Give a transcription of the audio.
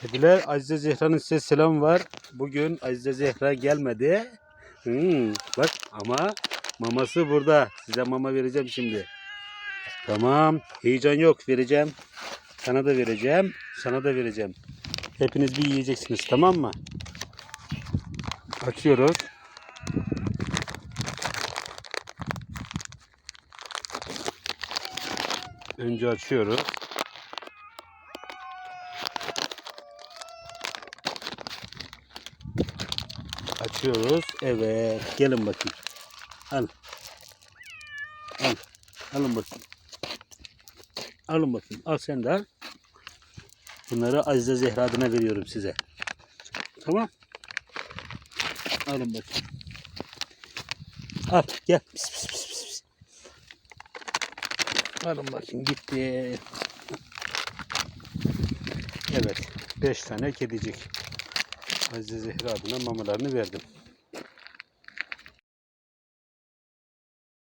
Kediler Azize Zehra'nın size selam var. Bugün Azize Zehra gelmedi. Hmm, bak ama maması burada. Size mama vereceğim şimdi. Tamam. Heyecan yok. Vereceğim. Sana da vereceğim. Sana da vereceğim. Hepiniz bir yiyeceksiniz tamam mı? Açıyoruz. Önce açıyoruz. Açıyoruz. Evet. Gelin bakayım. Al. Al. Alın bakayım. Alın bakayım. Al sen de al. Bunları Azize Zehra adına veriyorum size. Tamam. Alın bakayım. Al gel. Pis, pis, pis, pis. Alın bakayım gitti. Evet. Beş tane kedicik. Azize Zehra adına mamalarını verdim.